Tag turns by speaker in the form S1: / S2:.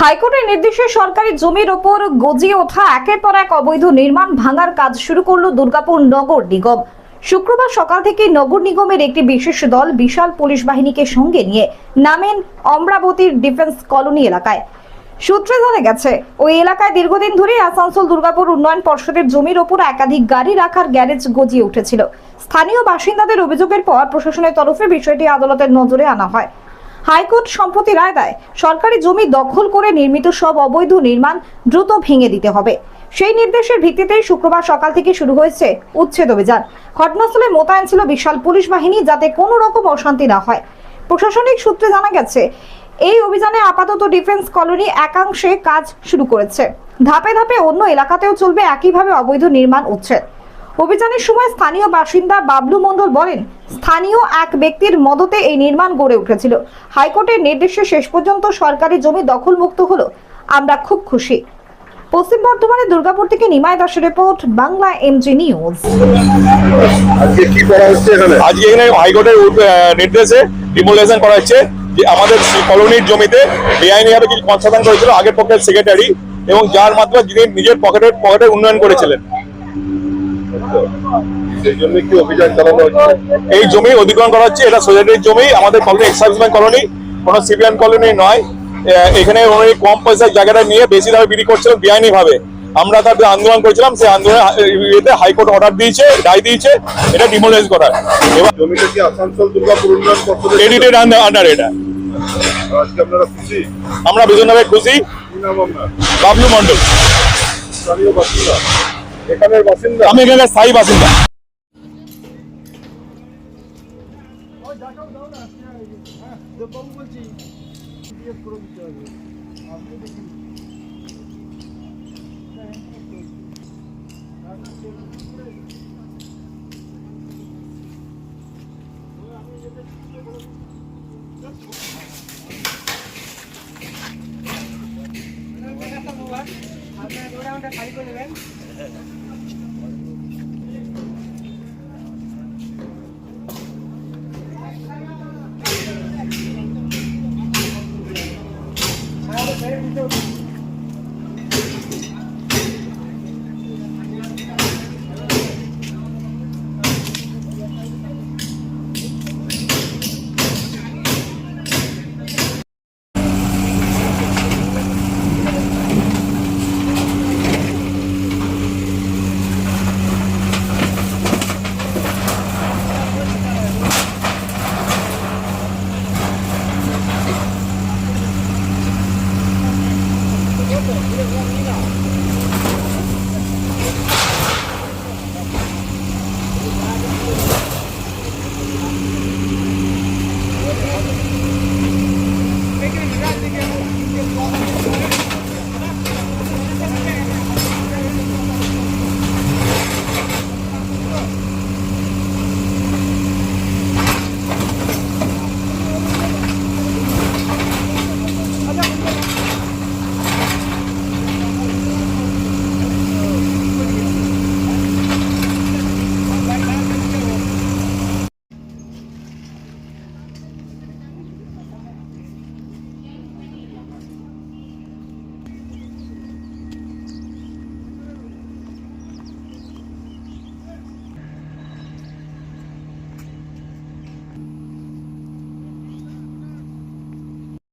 S1: হাইকোর্টের নির্দেশে সরকারি জমির ওপর গজিয়ে ওঠা একের পর এক অবৈধ নির্মাণ ভাঙার কাজ শুরু করল দুর্গাপুর নগর নিগম। শুক্রবার সকাল থেকে নগর নিগমের একটি বিশেষ দল বিশাল পুলিশ বাহিনীকে সঙ্গে নিয়ে নামেন অমরাবতীর ডিফেন্স কলোনি এলাকায়। সূত্রে জানা গেছে, ওই এলাকায় দীর্ঘদিন ধরে আসানসোল দুর্গাপুর উন্নয়ন পর্ষদের জমির ওপর একাধিক গাড়ি রাখার গ্যারেজ গজিয়ে উঠেছিল। স্থানীয় বাসিন্দাদের অভিযোগের পর প্রশাসনের তরফে বিষয়টি আদালতের নজরে আনা হয়। হাইকোর্ট সম্প্রতি রায় দেয়, সরকারি জমি দখল করে নির্মিত সব অবৈধ নির্মাণ দ্রুত ভেঙে দিতে হবে। সেই নির্দেশের ভিত্তিতেই শুক্রবার সকাল থেকে শুরু হয়েছে উচ্ছেদ অভিযান। ঘটনাস্থলে মোতায়েন ছিল বিশাল পুলিশ বাহিনী যাতে কোনো রকম অশান্তি না হয়। প্রশাসনিক সূত্রে জানা গেছে, এই অভিযানে আপাতত ডিফেন্স কলোনি একাংশে কাজ শুরু করেছে। ধাপে ধাপে অন্য এলাকাতেও চলবে একইভাবে অবৈধ নির্মাণ উচ্ছেদ। অভিযানের সময় স্থানীয় বাসিন্দা বাবলু মণ্ডল বলেন স্থানীয় এক ব্যক্তির মদতে এই নির্মাণ গড়ে উঠেছিল। হাইকোর্টের নির্দেশে শেষ পর্যন্ত সরকারি জমি দখলমুক্ত হলো। আমরা খুব খুশি। পশ্চিম বর্ধমানের দুর্গাপুর থেকে নিমাই দাসের রিপোর্ট বাংলা এমজি নিউজ।
S2: আজকে কি করা হচ্ছে এখানে?
S3: আজকে এখানে হাইকোর্টের নির্দেশে ডিমোলেশন করা হচ্ছে যে আমাদের কলোনির জমিতে বেআইনিভাবে কিছু কনস্ট্রাকশন করেছিল আগের পক্ষের সেক্রেটারি এবং যার মাধ্যমে যিনি নিজের পকেটের পকেটের উন্নয়ন করেছিলেন।
S2: সেই জন্য কি অভিযান চালানো হচ্ছে।
S3: এই জমি অধিগ্রহণ করা হচ্ছে এটা সোসাইটির জমি আমাদের কলোনি এক্সার্ভিসম্যান কলোনি কোনো সিভিলিয়ান কলোনি নয়। এখানে কম পয়সার জায়গাটা নিয়ে বেশি দামে বিক্রি করছিলেন বেআইনি ভাবে আমরা তার আন্দোলন করেছিলাম সেই আন্দোলনে হাইকোর্ট অর্ডার দিয়েছে রায় দিয়েছে এটা ডিমোলাইজ করার এবার
S2: জমিটা কি আসানসোল দুর্গাপুর উন্নয়ন পর্ষদের এডিটেড
S3: আন্ডার এটা।
S2: আজকে আপনারা খুশি?
S3: আমরা ভীষণভাবে খুশি। বাবলু মন্ডল
S2: স্থানীয় বাসিন্দা? এখানের বাসিন্দা? আমি
S3: এখানে স্থায়ী বাসিন্দা। দেখাও দাও না হ্যাঁ দেববাবু বলছি পিডিএফ করে দিতে হবে আপনি দেখুন আপনার গোডাউনটা খালি করে দেবেন Schnell wieder. 이 거, 물에了?